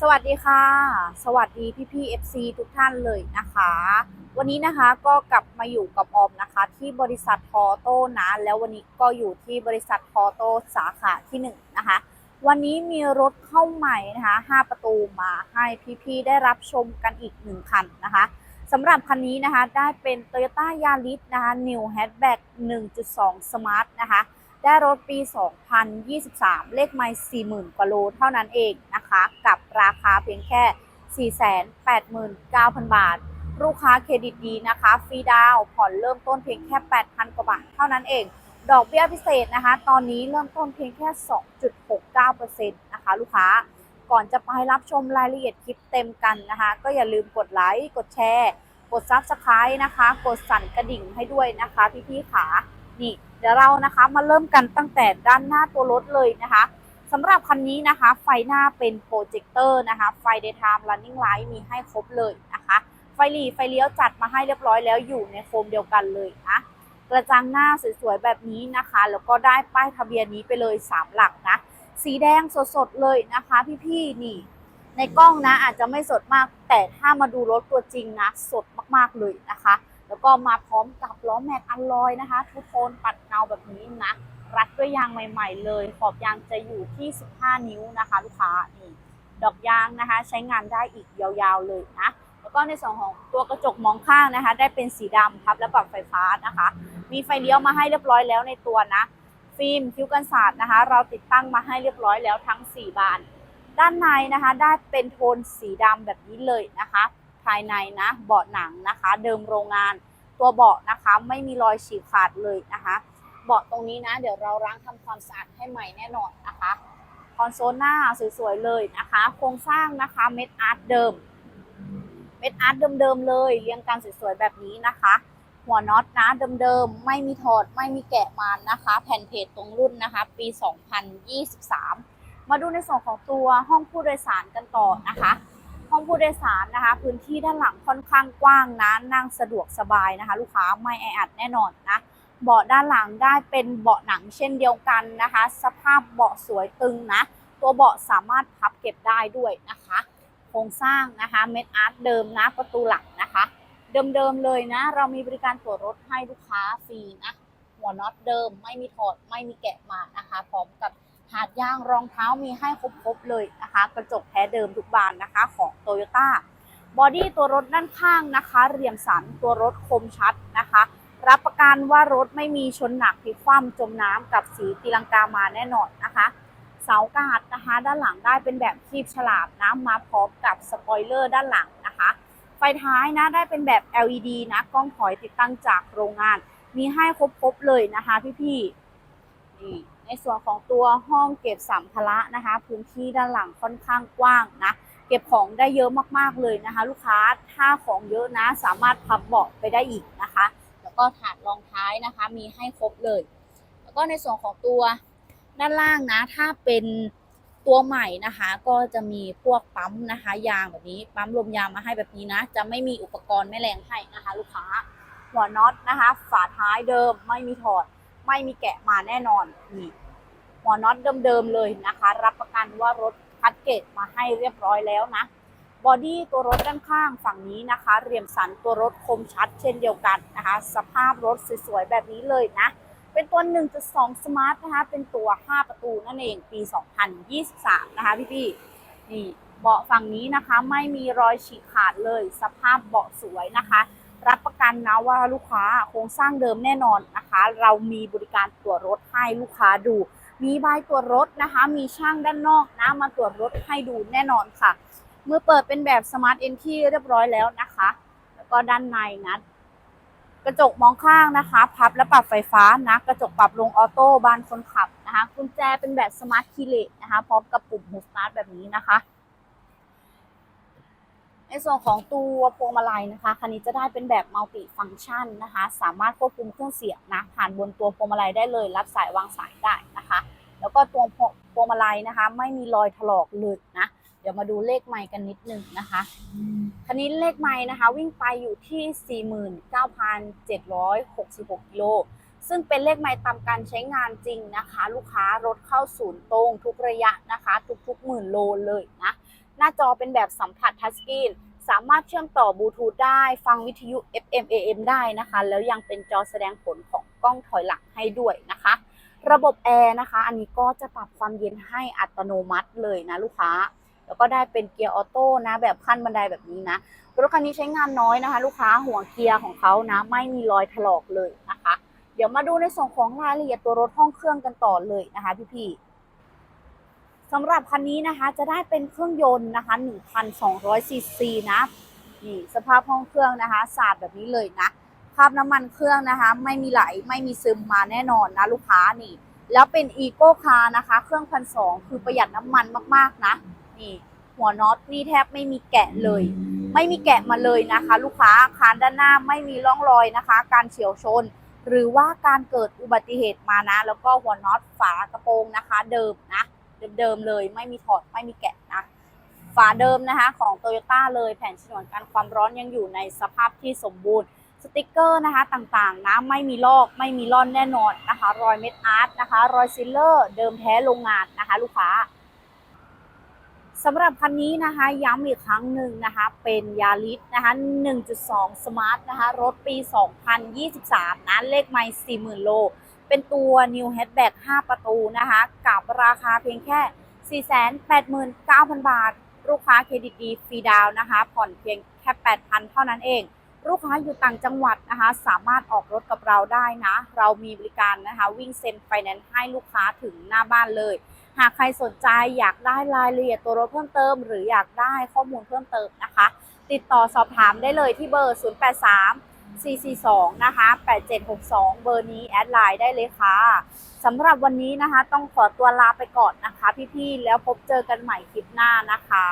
สวัสดีค่ะ สวัสดีพี่พี่ๆ FC ทุกท่านเลยนะคะ วันนี้นะคะก็กลับมาอยู่กับออมนะคะ ที่บริษัททอโต้นะ แล้ววันนี้ก็อยู่ที่บริษัททอโต้สาขาที่1นงนะคะ วันนี้มีรถเข้าใหม่นะคะ5ประตูมาให้พี่ๆได้รับชมกันอีก1คันนะคะสำหรับคันนี้นะคะได้เป็น Toyota Yaris นะคะ New Hatchback 1.2 Smart นะคะ ได้รถปี 2023 เลขไมล์40,000กว่าโลเท่านั้นเองนะคะ กับราคาเพียงแค่ 489,000 บาท ลูกค้าเครดิตดีนะคะ ฟรีดาวผ่อนเริ่มต้นเพียงแค่ 8,000 กว่าบาทเท่านั้นเอง ดอกเบี้ยพิเศษนะคะ ตอนนี้เริ่มต้นเพียงแค่ 2.69%นะคะลูกค้า ก่อนจะไปรับชมรายละเอียดคลิปเต็มกันนะคะ ก็อย่าลืมกดไลค์ กดแชร์ กด Subscribe นะคะ กดสั่นกระดิ่งให้ด้วยนะคะพี่ๆขา นี่เดี๋ยวเรานะคะมาเริ่มกันตั้งแต่ด้านหน้าตัวรถเลยนะคะสำหรับคันนี้นะคะ ไฟหน้าเป็นโปรเจคเตอร์นะคะ ไฟ daytime running light มีให้ครบเลยนะคะ ไฟหลีไฟเลี้ยวจัดมาให้เรียบร้อยแล้วอยู่ในโฟมเดียวกันเลยนะกระจังหน้าสวยๆแบบนี้นะคะ แล้วก็ได้ป้ายทะเบียนนี้ไปเลย 3 หลักนะ สีแดงสดๆเลยนะคะ พี่ๆนี่ ในกล้องนะอาจจะไม่สดมาก แต่ถ้ามาดูรถตัวจริงนะ สดมากๆเลยนะคะ แล้วก็มาพร้อมกับล้อแม็กอัลลอยนะคะ ทุกโทนปัดเงาแบบนี้นะ รัดด้วยยางใหม่ๆเลย ขอบยางจะอยู่ที่ 15 นิ้วนะคะ ลูกค้านี่ดอกยางนะคะ ใช้งานได้อีกยาวๆเลยนะแล้วก็ในส่วนของตัวกระจกมองข้างนะคะ ได้เป็นสีดำพับและปรับไฟฟ้านะคะ มีไฟเลี้ยวมาให้เรียบร้อยแล้วในตัวนะ ฟิล์มคิ้วกันศาสตร์นะคะ เราติดตั้งมาให้เรียบร้อยแล้วทั้ง 4 บาน ด้านในนะคะ ได้เป็นโทนสีดำแบบนี้เลยนะคะ ภายในนะเบาะหนังนะคะ เดิมโรงงานตัวเบาะนะคะ ไม่มีรอยฉีกขาดเลยนะคะเบาะตรงนี้นะ เดี๋ยวเราล้างทำความสะอาดให้ใหม่แน่นอนนะคะคอนโซลหน้าสวยๆเลยนะคะ โครงสร้างนะคะเม็ดอาร์ตเดิมเม็ดอาร์ตเดิมๆเลย เรียงกันสวยๆแบบนี้นะคะ หัวน็อตนะเดิมๆไม่มีถอดไม่มีแกะมานะคะ แผ่นเพจตรงรุ่นนะคะ ปี 2023 มาดูในส่วนของตัวห้องผู้โดยสารกันต่อนะคะ ห้องผู้โดยสารนะคะ พื้นที่ด้านหลังค่อนข้างกว้างนะนั่งสะดวกสบายนะคะ ลูกค้าไม่แออัดแน่นอนนะเบาะด้านหลังได้เป็นเบาะหนังเช่นเดียวกันนะคะ สภาพเบาะสวยตึงนะ ตัวเบาะสามารถพับเก็บได้ด้วยนะคะ โครงสร้างนะคะเม็ดอาร์ตเดิมนะประตูหลังนะคะ เดิมๆเลยนะ เรามีบริการตรวจรถให้ลูกค้าฟรีนะหัวน็อตเดิมไม่มีถอดไม่มีแกะมานะคะ พร้อมกับ หาดยางรองเท้ามีให้ครบๆเลยนะคะ กระจกแท้เดิมทุกบานนะคะของโตโยต้าบอดี้ตัวรถด้านข้างนะคะ เรียมสันตัวรถคมชัดนะคะ รับประกันว่ารถไม่มีชนหนักพลิกคว่ำจมน้ำกับสีตีลังกามาแน่นอนนะคะเสากาดนะคะ ด้านหลังได้เป็นแบบคีบฉลาดนะมาพร้อมกับสปอยเลอร์ด้านหลังนะคะ ไฟท้ายนะได้เป็นแบบ LED นะกล้องถอยติดตั้งจากโรงงาน มีให้ครบๆเลยนะคะพี่ๆนี่ ในส่วนของตัวห้องเก็บสัมภาระนะคะ พื้นที่ด้านหลังค่อนข้างกว้างนะ เก็บของได้เยอะมากๆเลยนะคะ ลูกค้าถ้าของเยอะนะสามารถพับเบาะไปได้อีกนะคะ แล้วก็ถาดรองท้ายนะคะ มีให้ครบเลย แล้วก็ในส่วนของตัวด้านล่างนะ ถ้าเป็นตัวใหม่นะคะ ก็จะมีพวกปั๊มนะคะ ยางแบบนี้ปั๊มลมยางมาให้แบบนี้นะ จะไม่มีอุปกรณ์แม่แรงให้นะคะ ลูกค้าหัวน็อตนะคะ ฝาท้ายเดิมไม่มีถอด ไม่มีแกะมาแน่นอนนี่หัวน็อตเดิมๆเลยนะคะ รับประกันว่ารถคัดเกตมาให้เรียบร้อยแล้วนะบอดี้ตัวรถด้านข้างฝั่งนี้นะคะ เรียมสันตัวรถคมชัดเช่นเดียวกันนะคะ สภาพรถสวยๆแบบนี้เลยนะ เป็นตัว 1.2 Smart นะคะ เป็นตัว 5 ประตูนั่นเองปี 2023 นะคะพี่ๆนี่เบาะฝั่งนี้นะคะ ไม่มีรอยฉีกขาดเลย สภาพเบาะสวยนะคะ รับประกันนะว่าลูกค้าโครงสร้างเดิมแน่นอนนะคะ เรามีบริการตรวจรถให้ลูกค้าดู มีใบตรวจรถนะคะ มีช่างด้านนอกนะมาตรวจรถให้ดูแน่นอนค่ะ เมื่อเปิดเป็นแบบ Smart e n t r y เรียบร้อยแล้วนะคะ แล้วก็ด้านในนะกระจกมองข้างนะคะ พับและปรับไฟฟ้านะกระจกปรับลงออโต้บานคนขับนะคะกุญแจเป็นแบบ Smart Key นะคะพร้อมกับปุ่ม Hold Start แบบนี้นะคะ ในส่วนของตัวพวงมาลัยนะคะคันนี้จะได้เป็นแบบมัลติฟัง c t ชันนะคะ สามารถควบคุมเครื่องเสียงนะผ่านบนตัวพวงมาลัยได้เลย รับสายวางสายได้นะคะ แล้วก็ตัวพวงมาลัยนะคะ ไม่มีรอยถลอกเลยนะเดี๋ยวมาดูเลขไมค์กันนิดนึงนะคะคันนี้เลขไมค์นะคะ วิ่งไปอยู่ที่ 49,766กิโลซึ่งเป็นเลขไมค์ตามการใช้งานจริงนะคะ ลูกค้ารถเข้าศูนย์ตรงทุกระยะนะคะ ทุกๆหมื่นโลเลยนะ หน้าจอเป็นแบบสัมผัสทัชสกรีนสามารถเชื่อมต่อบลูทูธได้ ฟังวิทยุ FM AM ได้นะคะ แล้วยังเป็นจอแสดงผลของกล้องถอยหลังให้ด้วยนะคะ ระบบแอร์นะคะ อันนี้ก็จะปรับความเย็นให้อัตโนมัติเลยนะลูกค้า แล้วก็ได้เป็นเกียร์ออโต้นะ แบบขั้นบันไดแบบนี้นะ รถคันนี้ใช้งานน้อยนะคะ ลูกค้าหัวเกียร์ของเขานะ ไม่มีรอยถลอกเลยนะคะ เดี๋ยวมาดูในส่วนของรายละเอียดตัวรถห้องเครื่องกันต่อเลยนะคะพี่ๆ สำหรับคันนี้นะคะจะได้เป็นเครื่องยนต์นะคะ1,200ซีซีนะนี่สภาพห้องเครื่องนะคะสะอาดแบบนี้เลยนะภาพน้ำมันเครื่องนะคะ ไม่มีไหลไม่มีซึมมาแน่นอนนะลูกค้านี่ แล้วเป็นอีโก้คาร์นะคะ เครื่องพันสองคือประหยัดน้ำมันมากๆนะนี่หัวน็อตนี่แทบไม่มีแกะเลย ไม่มีแกะมาเลยนะคะ ลูกค้าคานด้านหน้าไม่มีร่องรอยนะคะ การเฉียวชน หรือว่าการเกิดอุบัติเหตุมานะ แล้วก็หัวน็อตฝากระโปรงนะคะ เดิมนะ เดิมเลย ไม่มีถอดไม่มีแกะนะฝาเดิมนะคะของ t o y ยต้าเลยแผ่นฉนวนกันความร้อนยังอยู่ในสภาพที่สมบูรณ์สติกเกอร์นะคะต่างๆนะไม่มีลอกไม่มีร่อนแน่นอนนะคะ รอยเม็ดอาร์ตนะคะ รอยซิลเลอร์ เดิมแท้โรงงานนะคะ ลูกค้าสำหรับคันนี้นะคะย้ำอีกครั้งหนึ่งนะคะ เป็นยาริสนะคะ 1.2 Smart นะคะ รถปี 2023 นะ เลขไม่40,000 โล เป็นตัว New Hatchback 5 ประตูนะคะ กับราคาเพียงแค่ 489,000 บาท ลูกค้าเครดิตดีฟรีดาวนะคะ ผ่อนเพียงแค่ 8,000 เท่านั้นเอง ลูกค้าอยู่ต่างจังหวัดนะคะ สามารถออกรถกับเราได้นะ เรามีบริการนะคะ วิ่งเซ็นไฟแนนซ์ให้ลูกค้าถึงหน้าบ้านเลย หากใครสนใจอยากได้รายละเอียดตัวรถเพิ่มเติม หรืออยากได้ข้อมูลเพิ่มเติมนะคะ ติดต่อสอบถามได้เลยที่เบอร์ 083 442 นะคะ 8762 เบอร์นี้แอดไลน์ได้เลยค่ะสำหรับวันนี้นะคะ ต้องขอตัวลาไปก่อนนะคะ พี่ๆ แล้วพบเจอกันใหม่คลิปหน้านะคะ